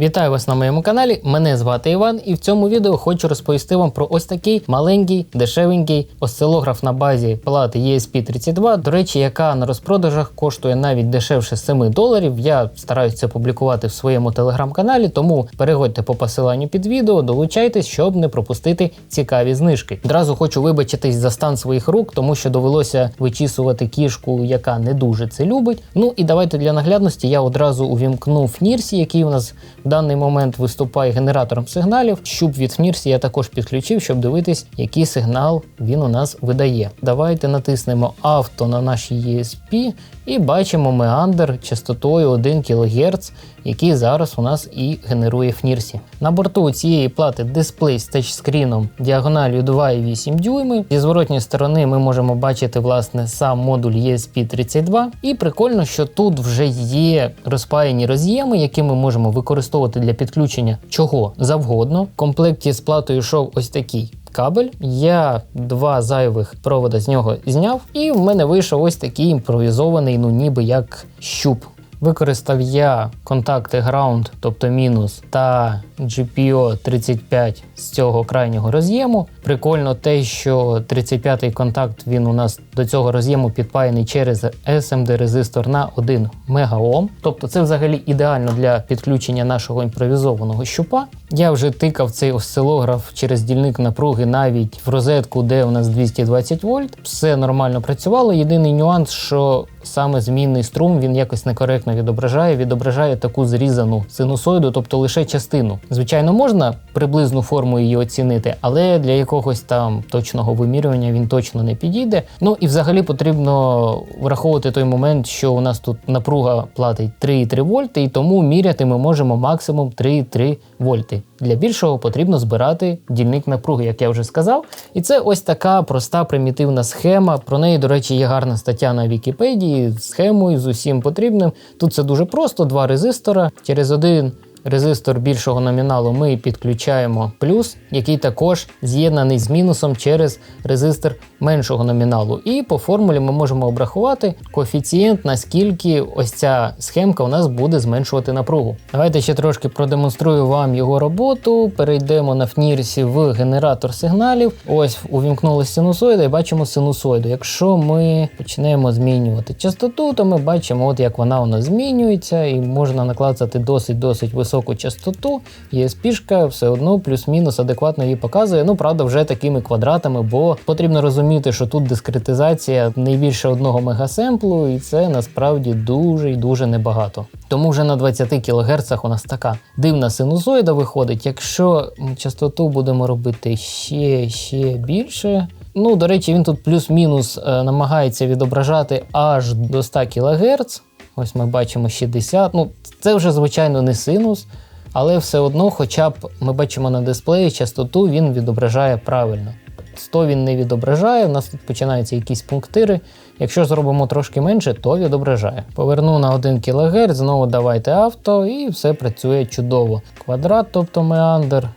Вітаю вас на моєму каналі. Мене звати Іван, і в цьому відео хочу розповісти вам про ось такий маленький, дешевенький осцилограф на базі плати ESP32. До речі, яка на розпродажах коштує навіть дешевше 7 доларів. Я стараюся це публікувати в своєму телеграм-каналі, тому переходьте по посиланню під відео, долучайтесь, щоб не пропустити цікаві знижки. Одразу хочу вибачитись за стан своїх рук, тому що довелося вичісувати кішку, яка не дуже це любить. Ну і давайте для наглядності я одразу увімкнув Нірсі, який у нас даний момент виступає генератором сигналів. Щуп від Нірсі я також підключив, щоб дивитись, який сигнал він у нас видає. Давайте натиснемо авто на нашій ESP і бачимо меандр частотою 1 кГц, який зараз у нас і генерує Фнірсі. На борту цієї плати дисплей з тачскріном діагональю 2,8 дюйми. Зі зворотньої сторони ми можемо бачити власне сам модуль ESP32. І прикольно, що тут вже є розпаяні роз'єми, які ми можемо використовувати для підключення чого завгодно. В комплекті з платою йшов ось такий. Кабель, я два зайвих провода з нього зняв, і в мене вийшов ось такий імпровізований, ну ніби як щуп. Використав я контакти Ground, тобто мінус, та GPO 35 з цього крайнього роз'єму. Прикольно те, що 35-й контакт він у нас до цього роз'єму підпаяний через SMD резистор на 1 МОм. Тобто це взагалі ідеально для підключення нашого імпровізованого щупа. Я вже тикав цей осцилограф через дільник напруги навіть в розетку, де у нас 220 вольт. Все нормально працювало. Єдиний нюанс, що саме змінний струм він якось некоректно відображає, відображає таку зрізану синусоїду, тобто лише частину. Звичайно, можна приблизну форму її оцінити, але для якогось там точного вимірювання він точно не підійде. Ну і взагалі потрібно враховувати той момент, що у нас тут напруга платить 3,3 вольти, і тому міряти ми можемо максимум 3,3 вольти. Для більшого потрібно збирати дільник напруги, як я вже сказав. І це ось така проста примітивна схема. Про неї, до речі, є гарна стаття на Вікіпедії схемою з усім потрібним. Тут це дуже просто: два резистора через один резистор більшого номіналу ми підключаємо плюс, який також з'єднаний з мінусом через резистор меншого номіналу. І по формулі ми можемо обрахувати коефіцієнт, наскільки ось ця схемка у нас буде зменшувати напругу. Давайте ще трошки продемонструю вам його роботу. Перейдемо на фнірсі в генератор сигналів. Ось увімкнулася синусоїда і бачимо синусоїду. Якщо ми почнемо змінювати частоту, то ми бачимо, от як вона у нас змінюється, і можна наклацати досить-досить високу частоту. ESP все одно плюс-мінус адекватно її показує. Ну, правда, вже такими квадратами, бо потрібно розуміти, що тут дискретизація не більше одного мегасемплу, і це насправді дуже і дуже небагато. Тому вже на 20 кГц у нас така дивна синусоїда виходить. Якщо частоту будемо робити ще ще більше. Ну, до речі, він тут плюс-мінус е, намагається відображати аж до 100 кГц. Ось ми бачимо 60. Ну, це вже, звичайно, не синус, але все одно, хоча б ми бачимо на дисплеї, частоту він відображає правильно. 100 він не відображає, у нас тут починаються якісь пунктири. Якщо зробимо трошки менше, то відображає. Поверну на 1 кГц, знову давайте авто, і все працює чудово. Квадрат, тобто меандр,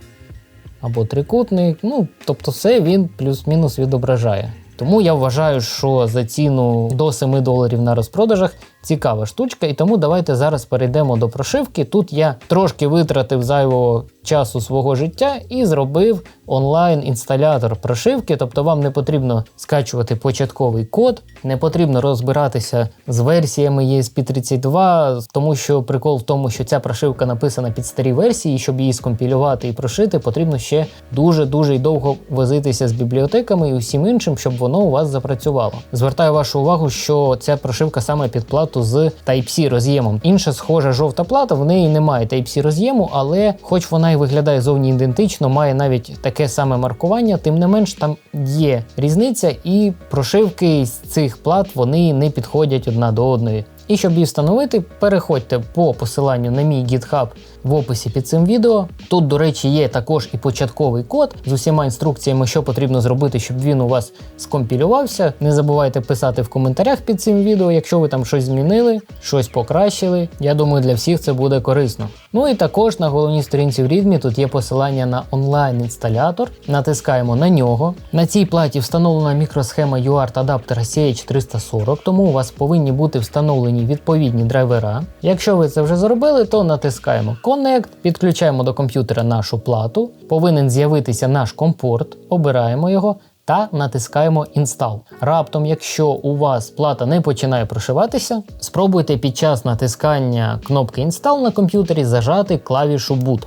або трикутник. Ну, тобто, все він плюс-мінус відображає. Тому я вважаю, що за ціну до 7 доларів на розпродажах цікава штучка. І тому давайте зараз перейдемо до прошивки. Тут я трошки витратив зайвого часу свого життя і зробив онлайн-інсталятор прошивки. Тобто вам не потрібно скачувати початковий код, не потрібно розбиратися з версіями ESP32, тому що прикол в тому, що ця прошивка написана під старі версії, і щоб її скомпілювати і прошити, потрібно ще дуже-дуже довго возитися з бібліотеками і усім іншим, щоб воно у вас запрацювало. Звертаю вашу увагу, що ця прошивка саме під плату з Type-C роз'ємом. Інша схожа жовта плата, в неї немає Type-C роз'єму, але хоч вона і виглядає зовні ідентично, має навіть таке саме маркування, тим не менш там є різниця, і прошивки з цих плат вони не підходять одна до одної. І щоб її встановити, переходьте по посиланню на мій GitHub в описі під цим відео. Тут, до речі, є також і початковий код з усіма інструкціями, що потрібно зробити, щоб він у вас скомпілювався. Не забувайте писати в коментарях під цим відео, якщо ви там щось змінили, щось покращили. Я думаю, для всіх це буде корисно. Ну і також на головній сторінці в Readme тут є посилання на онлайн-інсталятор. Натискаємо на нього. На цій платі встановлена мікросхема UART адаптера CH340, тому у вас повинні бути встановлені відповідні драйвера. Якщо ви це вже зробили, то натискаємо Connect, підключаємо до комп'ютера нашу плату, повинен з'явитися наш компорт, обираємо його. Та натискаємо Install. Раптом, якщо у вас плата не починає прошиватися, спробуйте під час натискання кнопки Install на комп'ютері зажати клавішу Boot.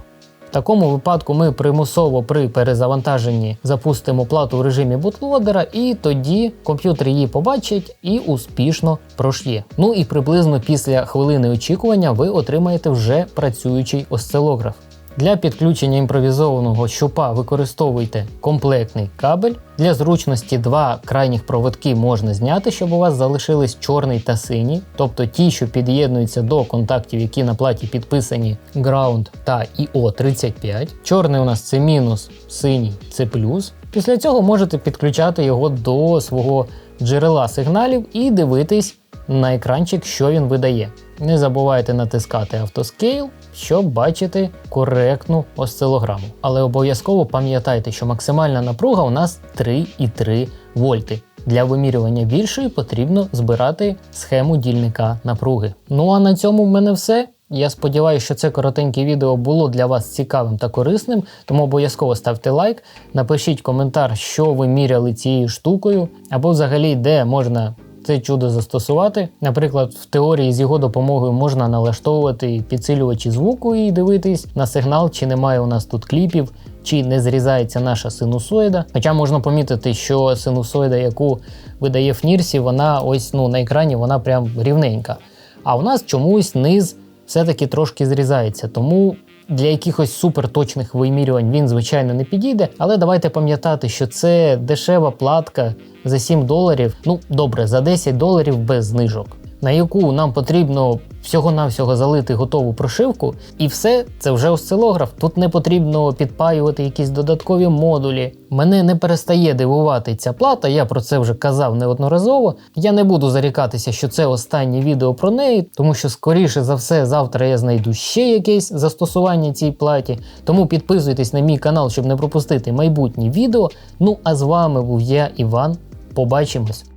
В такому випадку ми примусово при перезавантаженні запустимо плату в режимі бутлодера, і тоді комп'ютер її побачить і успішно прошє. Ну і приблизно після хвилини очікування ви отримаєте вже працюючий осцилограф. Для підключення імпровізованого щупа використовуйте комплектний кабель. Для зручності два крайніх проводки можна зняти, щоб у вас залишились чорний та синій, тобто ті, що під'єднуються до контактів, які на платі підписані Ground та IO35. Чорний у нас це мінус, синій це плюс. Після цього можете підключати його до свого джерела сигналів і дивитись на екранчик, що він видає. Не забувайте натискати автоскейл, щоб бачити коректну осцилограму. Але обов'язково пам'ятайте, що максимальна напруга у нас 3,3 вольти. Для вимірювання більшої потрібно збирати схему дільника напруги. Ну а на цьому в мене все. Я сподіваюся, що це коротеньке відео було для вас цікавим та корисним, тому обов'язково ставте лайк, напишіть коментар, що ви міряли цією штукою, або взагалі де можна це чудо застосувати. Наприклад, в теорії з його допомогою можна налаштовувати підсилювачі звуку і дивитись на сигнал, чи немає у нас тут кліпів, чи не зрізається наша синусоїда. Хоча можна помітити, що синусоїда, яку видає Фнірсі, вона ось ну на екрані вона прям рівненька. А у нас чомусь низ все-таки трошки зрізається. Тому для якихось суперточних вимірювань він, звичайно, не підійде. Але давайте пам'ятати, що це дешева платка за 7 доларів. Ну, добре, за 10 доларів без знижок, на яку нам потрібно всього-навсього залити готову прошивку, і все це вже осцилограф. Тут не потрібно підпаювати якісь додаткові модулі. Мене не перестає дивувати ця плата, я про це вже казав неодноразово. Я не буду зарікатися, що це останнє відео про неї, тому що, скоріше за все, завтра я знайду ще якесь застосування цій платі. Тому підписуйтесь на мій канал, щоб не пропустити майбутні відео. Ну а з вами був я, Іван. Побачимось!